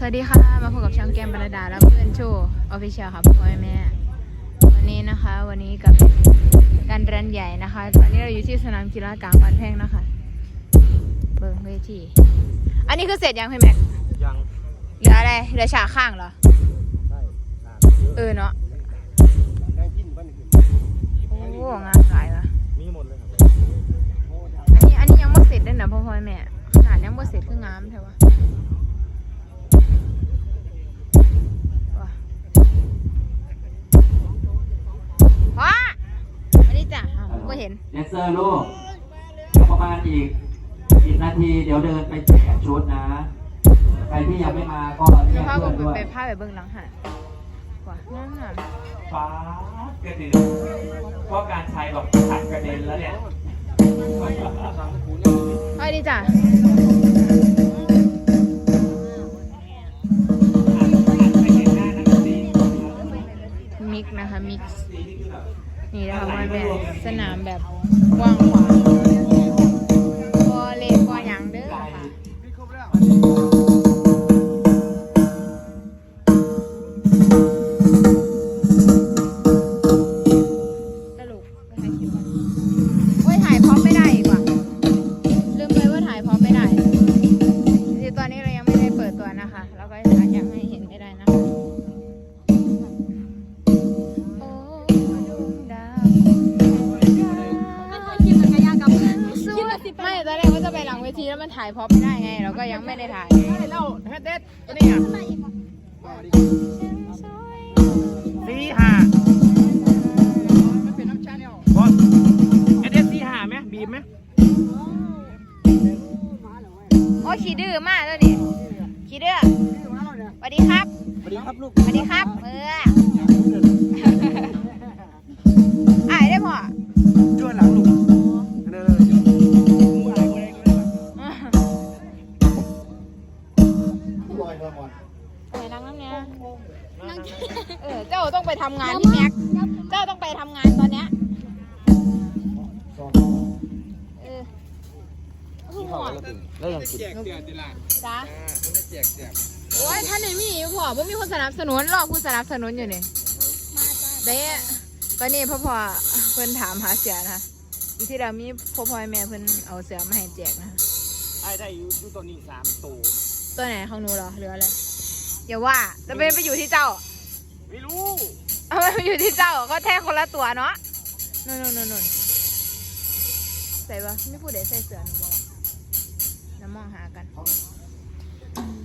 สวัสดีค่ะ มาพบกับช่องแก้มบรรดาและเพื่อนโชว์ออฟฟิเชียลครับพ่อแม่ วันนี้นะคะ วันนี้กับการเรียนใหญ่นะคะ ตอนนี้เราอยู่ที่สนามกีฬากลางบ้านแพงนะคะ เบิ่งเวที อันนี้คือเสร็จยังพี่แม็กยังเหลืออะไรเหลือฉากข้างเหรอได้อ่าเออเนาะได้กินบ้านอื่นโอ้งานขายละมีหมดเลยครับอันนี้อันนี้ยังไม่เสร็จเลยนะพ่อพ่อแม่ขนาดยังไม่เสร็จคืองามใช่ปะว้าพ่ออันนี้จ้ะอ้าวไม่ เห็นแดนเซอร์ลูกเดี๋ยวประมาณอีกอีกนาทีเดี๋ยวเดินไปแจกชุดนะใครที่ยังไม่มาก็เรีเดี๋ยยวกพาผเพื่อมนด้วยไปพาไปเบิ่งหลังหันว้างามงามฟ้ากระเด็นเพราะการใช้แบบขัดกระเด็นแล้วเนี่ยไปดีจ้ะมิกนะคะมิกซ์ นี่นะคะว่าแบบสนามแบบกว้างขวาง มันถ่ายพร้อมไม่ได้ไง เราก็ยังไม่ได้ถ่ายแล้วแฮดเด็ดตัวนี้อะสี่ห้ามันเป็นน้ำชาแนลบอสแฮดเด็ดสี่ห้าไหมบีบไหมโอ้ยขี้ดื้อมากแล้วดิขี้ดื้อสวัสดีครับสวัสดีครับลูกสวัสดีครับเอออ่ ไปนั่งน้ำเนี้ยเออเจ้าต้องไปทำงานพี่แม็กเจ้าต้องไปทำงานตอนเนี้ยเออหัวแล้วยังกินจ้าโอ้ยท่านไหนมีพ่อว่มีคนสนับสนุนรอผู้สนับสนุนอยู่นี่เด้ตอนนี้พ่อพ่อเพิ่นถามหาเสือนะคะอยู่ที่เรามีพ่อพ่อแม่เพิ่นเอาเสือมาให้แจกนะคะไอ้ได้อยู่อยู่ตัวนี้สามตัวตัวไหนของหนูเหรอหรืออะไร อย่าว่าจะเป็นไปอยู่ที่เจ้า ไม่รู้เอาไปอยู่ที่เจ้าก็แท้คนละตัวเนาะนู่นนู่นนู่นนู่นใส่ปะไม่พูดเดี๋ยวใส่เสือหนูบอกแล้วมองหากัน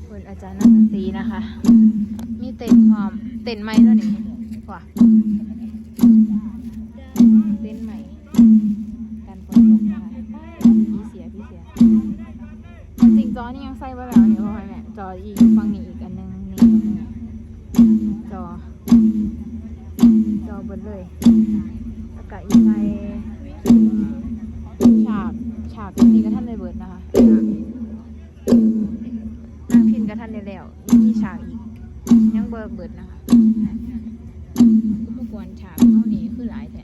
คุณอาจารย์นักดนตรีนะคะ มีเต็นท์พร้อม เต็นท์ใหม่ตัวนี้กว่าเต็นท์ใหม่กันฝนตกนะคะพี่เสียพี่เสีย จริงจอนี่ยังใส่ไว้แล้วเนี่ยพ่อแม่จออีกฟังนี่อีกอันหนึงนี่ เบิดเลยแล้วก็อีกในฉากฉากนี้ก็ท่านได้เบิดนะคะนางพินก็ท่านได้แล้วมีฉากอีกยังเบิดเบิดนะคะอุปกรณ์ฉากเท่านี้คือหลายแท้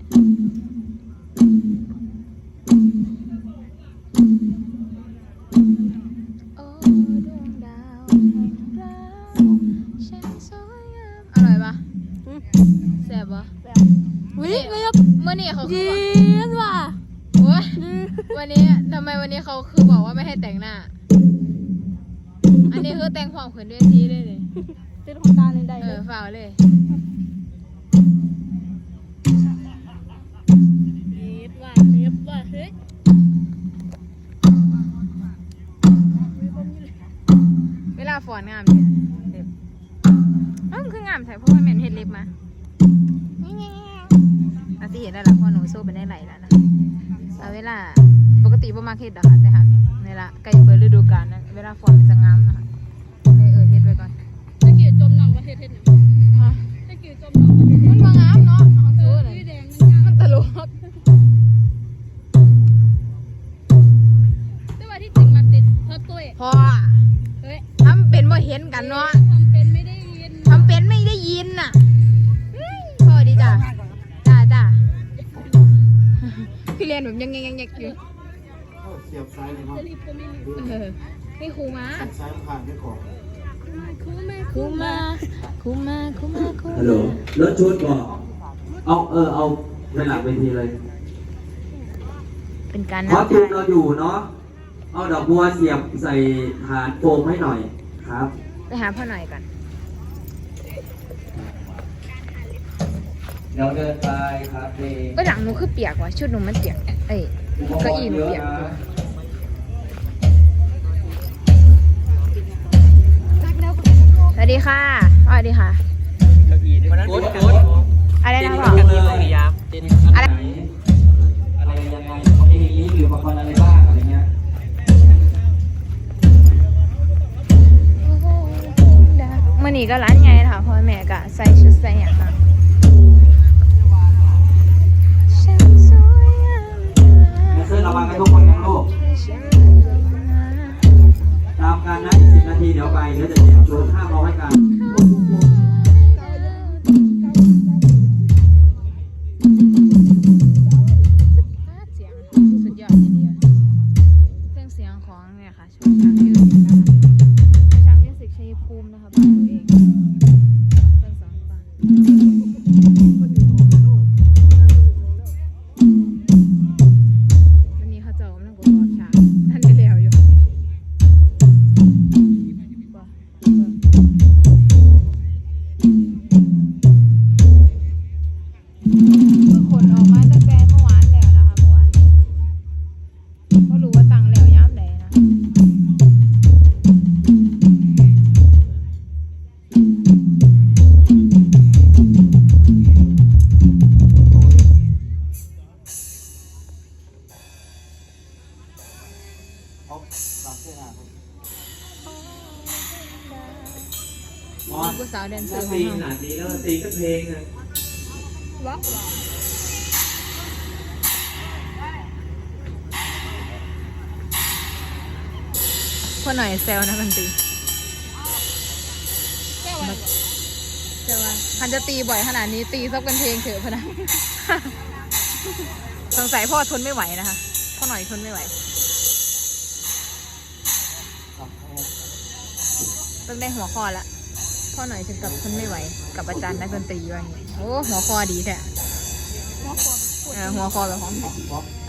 โอ้ดวงดาวแห่งรักช่างสวยงามอร่อยปะ แซ่บปะวิเมื่อนี่เขาคือยีนว่ะโอ๊ยวันนี้ทำไมวันนี้เขาคือบอกว่าไม่ให้แต่งหน้า อันนี้คือแต่งความขืนด้วยทีเลยเลยเป็นของตาเลยได้เอเลอยฝ่าวเลยยีนว่ะเรียบว่ะเฮ้ยเวลาฟอนงามเนี่ย ม่นเห็ดเล็บมาอาจจะเห็นได้ละเพราะหนูโซ่ไปได้ไหลแล้วนะเอาเวลาปกติประมาเห็ดอะค่ะแต่หากเวลาใกล้เปิดฤดูกาลนะเวลาฟอนมันจะงามนะคะเลยเออเห็ดไว้ก่อนตะกี้จมหนองประเทศเฮ็ดหนังฮะตะกี้จมหนองประเทศเฮ็มัดนบางามเนาะของเอซูอเลยสีแดงมันงามมันตลกแต่ว่าที่จริงมันติดเพราะตุ้ยพอเฮ้ยทำเป็นว่าเห็นกันเนาะ นแบบยังยังยังยังอยู่เสียบซ้ายเลยเนาะจะรีบก็ไม่รีบเออนี่ครูมาซ้ายผ่านไปขอบคุณคุมาคุมาคุมาคุมาฮัลโหลรถชุดบอกเอาเออเอาไปหลังเวทีเลย เป็นการเพราะนับทีมทายเราอยู่เนาะเอาดอกบัวเสียบใส่ฐานโฟมให้หน่อยครับ ไปหาพ่อหน่อยก่อน ดี๋ยวเดินไปครับเองก็หลังหนูคือเปียกว่ะชุดหนูมันเปียก เอ้ยเก็อีหนูเปียกด้วยสวัสดีค่ะสวัสดีค่ะ วันนั้นเป็นการอะไรนะพ่อเลยอะไรอะไรยังไงเองนี้หรือมาคนอะไรบ้างอะไรเงี้ยเมื่อนี้ก็ร้านไงนะคะพ่อแม่ก็ใส่ชุดใส่อย่างมา ผู้สาวเดนเซอร์ขอตีงขเรานาดนี้แล้วตีก็เพลงนะวับพ่อหน่อยแซวนะมันตีแก้วอะไรแซวว่าพันจะตีบ่อยขนาดนี้ตีซับกันเพลงเถอะพะนะสงสัยพ่อทนไม่ไหวนะคะพ่อหน่อยทนไม่ไหวต้องได้หัวข้อละ พ่อหน่อยถึงกับทนไม่ไหว กับอาจารย์นักดนตรีว่าอย่างนี้โอ้หัวข้อดีแท้หัวขวดเออหัวข้อแบบของแท้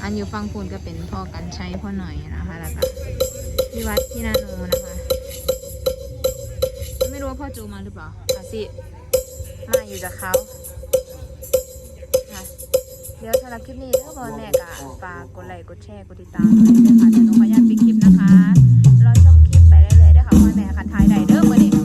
อันอยู่ฟังพูนก็เป็นพ่อกันใช้พ่อหน่อยนะคะแล้วก็พี่วัดพี่นาโนนะคะ ไม่รู้ว่าพ่อจูมาหรือเปล่าอาสิมาอยู่จากเขาค่ะเดี๋ยวสำหรับคลิปนี้เด้อพ่อแม่กะฝากกดไลค์กดแชร์กดติดตามด้วยนะคะเดี๋ยวหนูขออนุญาตปิดคลิปนะคะรอชมคลิปไปเรื่อยๆด้อค่ะพ่อแม่คันท้ายใดเด้อมื่อนี้